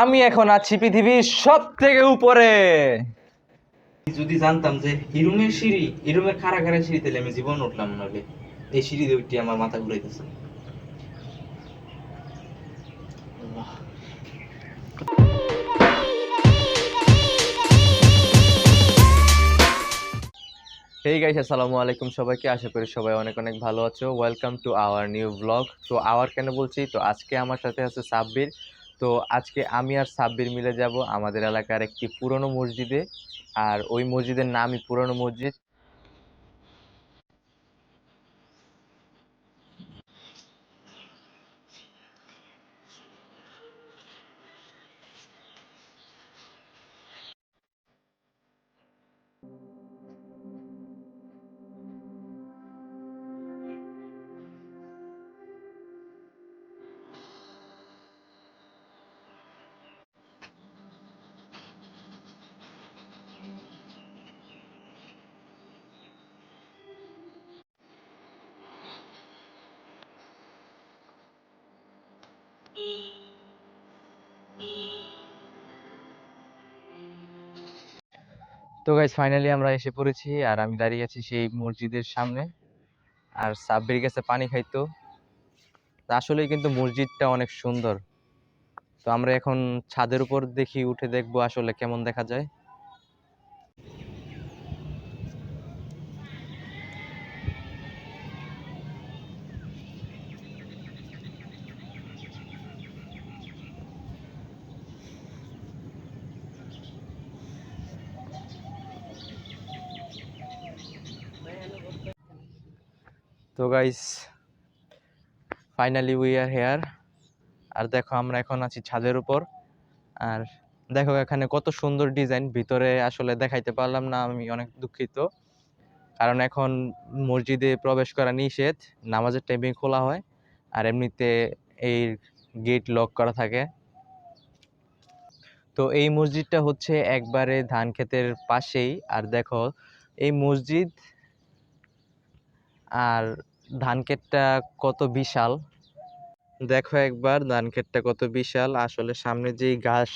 আমি এখন আছি পৃথিবীর সব থেকে উপরে। যদি জানতাম যে এই রুমের সিঁড়ি এই রুমের খাড়া খাড়া সিঁড়ি তাহলে আমি জীবন উঠলাম না এই সিঁড়ি দিয়ে উঠতে আমার মাথা ঘুরাইতেছে। হেই গাইস আসসালামু আলাইকুম সবাইকে। আশা করি সবাই অনেক অনেক ভালো আছো। Welcome to our new blog তো আওয়ার কেন বলছি? তো আজকে আমার সাথে আছে সাব্বির। তো আজকে আমি আর সাব্বির মিলে যাব আমাদের এলাকার একটি পুরনো মসজিদে। আর ওই মসজিদের নামই পুরনো মসজিদ। তো গাইজ ফাইনালি আমরা এসে পড়েছি আর আমি দাঁড়িয়ে আছি সেই মসজিদের সামনে। আর সাব্বির গেছে পানি খাইতো। আসলেই কিন্তু মসজিদটা অনেক সুন্দর। তো আমরা এখন ছাদের উপর দেখি, উঠে দেখব আসলে কেমন দেখা যায়। তো guys finally we are here আর দেখো আমরা এখন আছি ছাদের উপর। আর দেখো এখানে কত সুন্দর ডিজাইন ভিতরে আসলে দেখাইতে পারলাম না, আমি অনেক দুঃখিত। কারণ এখন মসজিদে প্রবেশ করা নিষেধ, নামাজের টাইমে খোলা হয়, আর এমনিতে এই গেট লক করা থাকে। তো এই মসজিদটা হচ্ছে একবারে ধান ক্ষেতের পাশেই। আর দেখো, এই মসজিদ আর ধান ক্ষেতটা কত বিশাল? দেখো একবার ধান ক্ষেতটা কত বিশাল। আসলে সামনে যেই ঘাস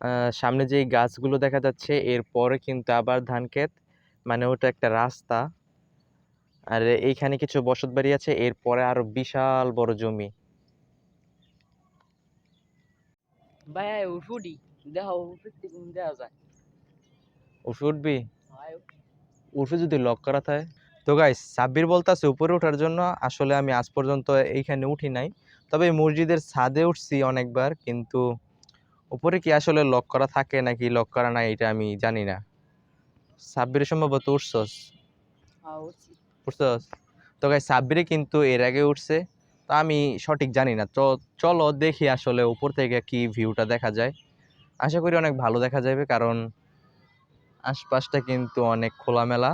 আহ, সামনে যেই গাছগুলো দেখা যাচ্ছে এরপরে কিন্তু আবার ধান ক্ষেত মানে ওটা একটা রাস্তা। আর এইখানে কিছু বসত বাড়ি আছে এরপরে আরও বিশাল বড় জমি। ভাই উঠুডি দেখো উঠতে দেওয়া যায়। উঠে। উঠবি উঠে যদি লক করা থাকে। তো গাইস সাব্বির বলতাছে উপরে ওঠার জন্য আসলে আমি আজ পর্যন্ত এইখানে উঠি নাই। তবে মসজিদের ছাদে উঠছি অনেকবার কিন্তু উপরে কি আসলে লক করা থাকে নাকি লক করা নাই এটা আমি জানি না। সাব্বির সম্ভবত উঠছস। হ্যাঁ উঠছস? তো গাই সাব্বিরে কিন্তু এর আগে উঠছে। তো আমি সঠিক জানি না। তো চলো দেখি আসলে উপর থেকে কি ভিউটা দেখা যায়। আশা করি অনেক ভালো দেখা যাবে কারণ আশপাশটা কিন্তু অনেক খোলামেলা।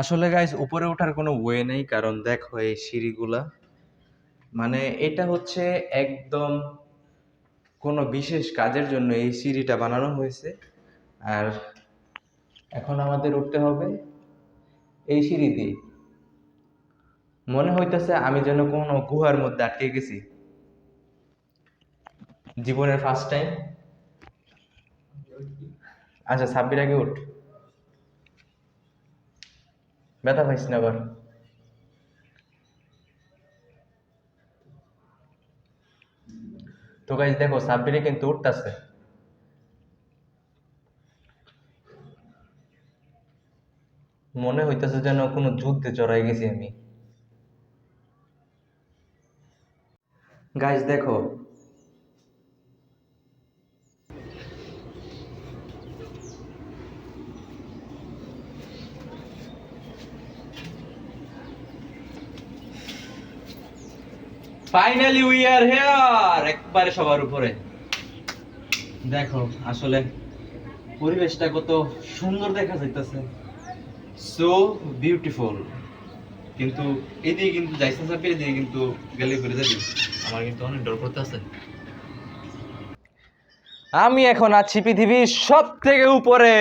আসলে গাইস উপরে ওঠার কোনো ওয়ে নেই, কারণ দেখো এই সিঁড়িগুলা। মানে এটা হচ্ছে একদম কোনো বিশেষ কাজের জন্য এই সিঁড়িটা বানানো হয়েছে। আর এখন আমাদের উঠতে হবে এই সিঁড়ি দিয়ে। মনে হইতেছে আমি যেন কোনো গুহার মধ্যে আটকে গেছি। জীবনের ফার্স্ট টাইম আচ্ছা ছাব্বির আগে উঠ। ব্যথা পাইস না আবার। তো গাইজ দেখো, সাব্বিরে কিন্তু উঠতেছে। মনে হইতেছে যেন কোনো যুদ্ধে জড়াই গেছি আমি। গাইজ দেখো ফাইনালি উই আর হেয়ার একবারে সবার উপরে। দেখো, আসলে পরিবেশটা কত সুন্দর দেখা যাইতেছে। সো বিউটিফুল কিন্তু এদিকে কিন্তু যাইতে চাপে এদিকে কিন্তু গেলে করে যাবি। আমার কিন্তু অনেক ডর করতেছে। আমি এখন আছি পৃথিবীর সব থেকে উপরে।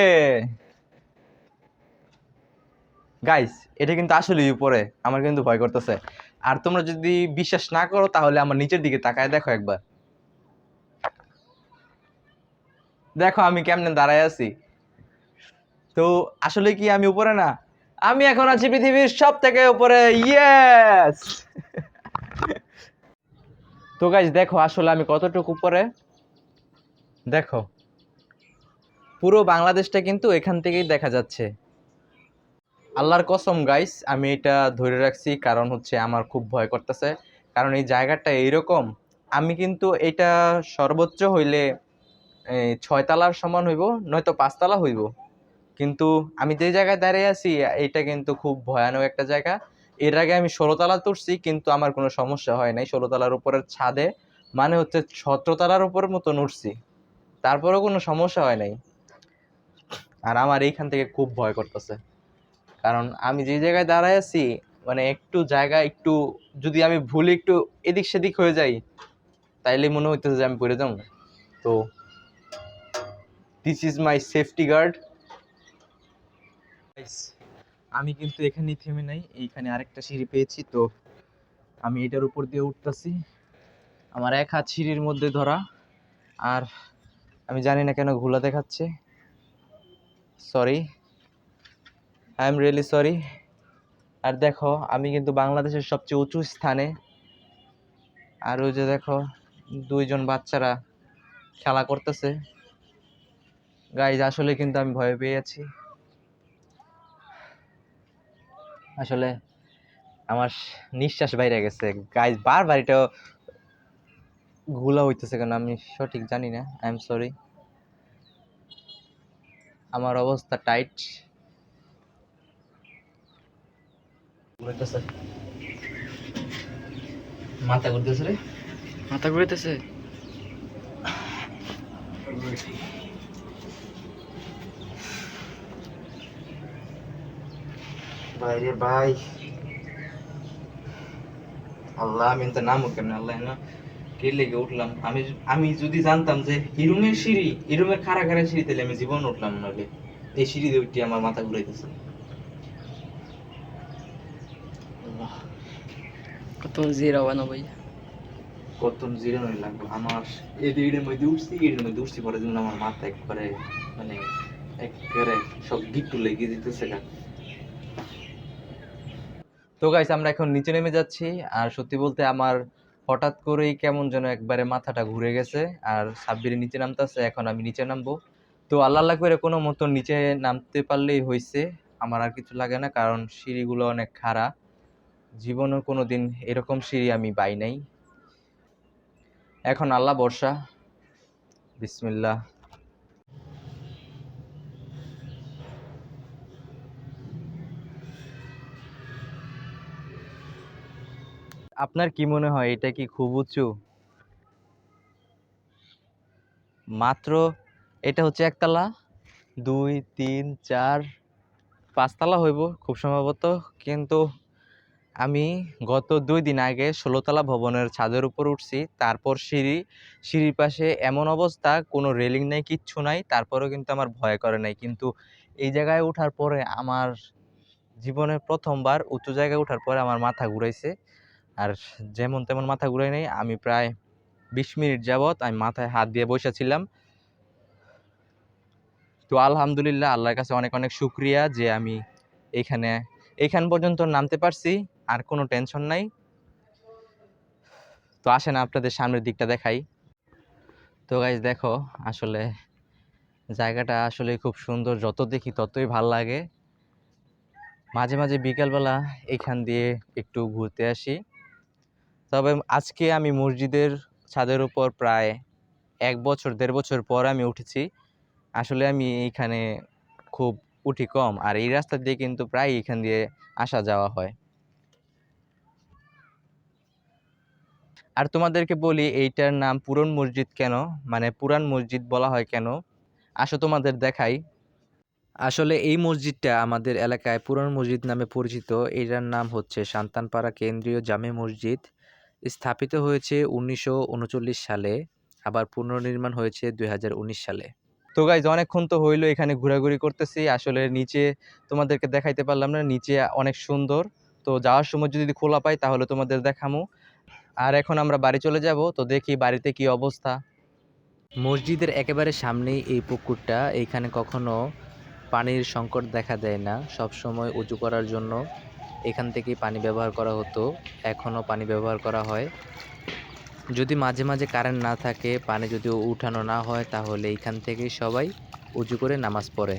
গাইস এটা কিন্তু আসলেই উপরে। আমার কিন্তু ভয় করতেছে। আর তোমরা যদি বিশ্বাস না করো, তাহলে আমার নিচের দিকে তাকায় দেখো একবার। দেখো আমি কেমনে দাঁড়ায় আছি। তো আসলে কি আমি উপরে না? আমি এখন আছি পৃথিবীর সব থেকে উপরে ইয়েস তো গাইজ দেখো আসলে আমি কতটুকু উপরে? দেখো, পুরো বাংলাদেশটা কিন্তু এখান থেকেই দেখা যাচ্ছে। আল্লাহর কসম গাইস আমি এটা ধরে রাখছি কারণ হচ্ছে আমার খুব ভয় করতেছে। কারণ এই জায়গাটা এইরকম, আমি কিন্তু এটা সর্বোচ্চ হইলে ছয়তলার সমান হইব, নয়তো পাঁচতলা হইব। কিন্তু আমি যে জায়গায় দাঁড়িয়ে আছি এটা কিন্তু খুব ভয়ানক একটা জায়গা। এর আগে আমি ষোলোতলা তুলছি, কিন্তু আমার কোনো সমস্যা হয় নাই ষোলোতলার উপরের ছাদে। মানে হচ্ছে সতেরোতলার উপর মতো উঠছি, তারপরেও কোনো সমস্যা হয় নাই। আর আমার এইখান থেকে খুব ভয় করতেছে। কারণ আমি যে জায়গায় দাঁড়ায় আছি মানে একটু জায়গা, একটু যদি আমি ভুলে একটু এদিক সেদিক হয়ে যাই, তাইলে মনে হইতেছে যে আমি পড়ে যাব। তো this is my safety guard আমি কিন্তু এখানেই থেমে নাই, এইখানে আরেকটা সিঁড়ি পেয়েছি, তো আমি এটার উপর দিয়ে উঠতেছি। আমার এক হাত সিঁড়ির মধ্যে ধরা, আর আমি জানি না কেন ঘোলা দেখাচ্ছে। Sorry I am really sorry আর দেখো, আমি কিন্তু বাংলাদেশের সবচেয়ে উঁচু স্থানে। আর ওই যে দেখো, দুইজন বাচ্চারা খেলা করতেছে। গাইজ আসলে কিন্তু আমি ভয় পেয়ে আছি। আসলে আমার নিঃশ্বাস বাইরে গেছে। গাইজ বারবার এটা ঘোলা হইতেছে কেন আমি সঠিক জানি না। আই এম সরি আমার অবস্থা টাইট মাথা ঘুরতেছে রে। মাথা ঘুরেতেছে বাইরে ভাই। আল্লাহ আমি তো নামও কেমন? আল্লাহ না কে লেগে উঠলাম? আমি আমি যদি জানতাম যে হিরুমের সিঁড়ি হিরুমের খাড়া খাড়া সিঁড়ি তাহলে আমি জীবন উঠলাম না রে। এই সিঁড়ি দিয়ে উঠতে আমার মাথা ঘুরাইতেছে। আমার এই মধ্যে আমার মাথা একবারে মানে একেবারে সব গিট্টু লেগে যেতেছে গা। তো গাইস আমরা এখন নিচে নেমে যাচ্ছি। আর সত্যি বলতে আমার হঠাৎ করেই কেমন যেন একবারে মাথাটা ঘুরে গেছে। আর সাব্বিরে নিচে নামতেছে, এখন আমি নিচে নামবো। তো আল্লাহ আল্লাহ করে কোনো মতো নিচে নামতে পারলেই হয়েছে আমার আর কিছু লাগে না, কারণ সিঁড়িগুলো অনেক খাড়া। জীবনে কোনো দিন এরকম সিঁড়ি আমি পাই নাই। এখন আল্লাহ বর্ষা বিসমিল্লা আপনার কি মনে হয়, এটা কি খুব উঁচু? মাত্র এটা হচ্ছে একতলা। দুই, তিন, চার, পাঁচতলা হইব খুব সম্ভবত। কিন্তু আমি গত দুই দিন আগে ষোলোতলা ভবনের ছাদের উপর উঠছি, তারপর সিঁড়ি, সিঁড়ির পাশে এমন অবস্থা, কোনো রেলিং নেই, কিচ্ছু নাই, তারপরেও কিন্তু আমার ভয় করে নাই। কিন্তু এই জায়গায় ওঠার পরে আমার জীবনের প্রথমবার উঁচু জায়গায় ওঠার পরে আমার মাথা ঘুরাইছে। আর যেমন তেমন মাথা ঘুরাই নাই, আমি প্রায় বিশ মিনিট যাবৎ আমি মাথায় হাত দিয়ে বসেছিলাম তো আলহামদুলিল্লাহ, আল্লাহর কাছে অনেক অনেক শুক্রিয়া যে আমি এখানে এইখান পর্যন্ত নামতে পারছি। আর কোনো টেনশন নাই। তো আসেন আপনাদের সামনের দিকটা দেখাই। তো গাইজ দেখো, আসলে জায়গাটা আসলে খুব সুন্দর, যত দেখি ততই ভালো লাগে। মাঝে মাঝে বিকালবেলা এখান দিয়ে একটু ঘুরতে আসি। তবে আজকে আমি মসজিদের ছাদের উপর প্রায় এক বছর, দেড় বছর পর আমি উঠেছি। আসলে আমি এইখানে খুব উঠি কম, আর এই রাস্তা দিয়ে কিন্তু প্রায় এখান দিয়ে আসা যাওয়া হয়। আর তোমাদেরকে বলি, এইটার নাম পুরন মসজিদ কেন? মানে পুরান মসজিদ বলা হয় কেন? আসো তোমাদের দেখাই। আসলে এই মসজিদটা আমাদের এলাকায় পুরান মসজিদ নামে পরিচিত। এটার নাম হচ্ছে সান্তানপাড়া কেন্দ্রীয় জামে মসজিদ। স্থাপিত হয়েছে উনিশশো উনচল্লিশ সালে, আবার পুনর্নির্মাণ হয়েছে দুই হাজার উনিশ সালে। তো গাইজ অনেকক্ষণ তো হইল এখানে ঘোরাঘুরি করতেছি। আসলে নিচে তোমাদেরকে দেখাইতে পারলাম না, নিচে অনেক সুন্দর। তো যাওয়ার সময় যদি খোলা পাই, তাহলে তোমাদের দেখামু। আর এখন আমরা বাড়ি চলে যাব, তো দেখি বাড়িতে কি অবস্থা। মসজিদের একেবারে সামনেই এই পুকুরটা এইখানে কখনো পানির সংকট দেখা দেয় না। সব সময় উঁচু করার জন্য এখান থেকেই পানি ব্যবহার করা হতো, এখনও পানি ব্যবহার করা হয়। যদি মাঝে মাঝে কারেন্ট না থাকে, পানি যদি উঠানো না হয়, তাহলে এইখান থেকেই সবাই উঁচু করে নামাজ পড়ে।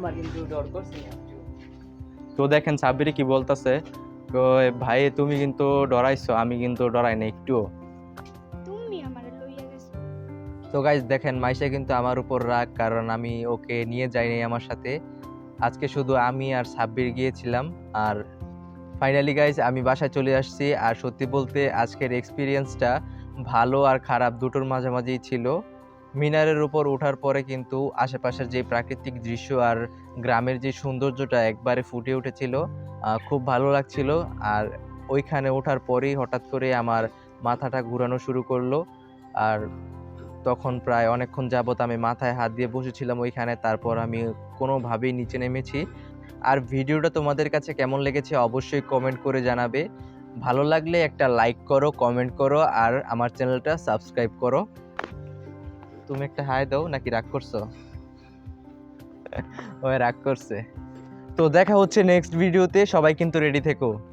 আমার কিন্তু ডর করছে তো দেখেন সাব্বিরি কি বলতেছে? ভাই তুমি কিন্তু ডরাইছো আমি কিন্তু ডরাই না একটুও তুমি আমার লইয়া গেছো। তো গাইজ দেখেন মাইশা কিন্তু আমার উপর রাগ কারণ আমি ওকে নিয়ে যাইনি আমার সাথে। আজকে শুধু আমি আর সাব্বির গিয়েছিলাম আর ফাইনালি গাইজ আমি বাসায় চলে আসছি। আর সত্যি বলতে আজকের এক্সপিরিয়েন্সটা ভালো আর খারাপ দুটোর মাঝামাঝিই ছিল। মিনারের উপর ওঠার পরে কিন্তু আশেপাশের যে প্রাকৃতিক দৃশ্য আর গ্রামের যে সৌন্দর্যটা একবারে ফুটে উঠেছিল খুব ভালো লাগছিল। আর ওইখানে ওঠার পরেই হঠাৎ করে আমার মাথাটা ঘুরানো শুরু করল। আর তখন প্রায় অনেকক্ষণ যাবত আমি মাথায় হাত দিয়ে বসেছিলাম ওইখানে, তারপর আমি কোনোভাবেই নিচে নেমেছি। আর ভিডিওটা তোমাদের কাছে কেমন লেগেছে অবশ্যই কমেন্ট করে জানাবে। ভালো লাগলে একটা লাইক করো কমেন্ট করো, আর আমার চ্যানেলটা সাবস্ক্রাইব করো। তুমি একটা হাই দাও, নাকি রাগ করছ? ওই রাগ করছে। তো দেখা হচ্ছে নেক্সট ভিডিওতে সবাই কিন্তু রেডি থেকো।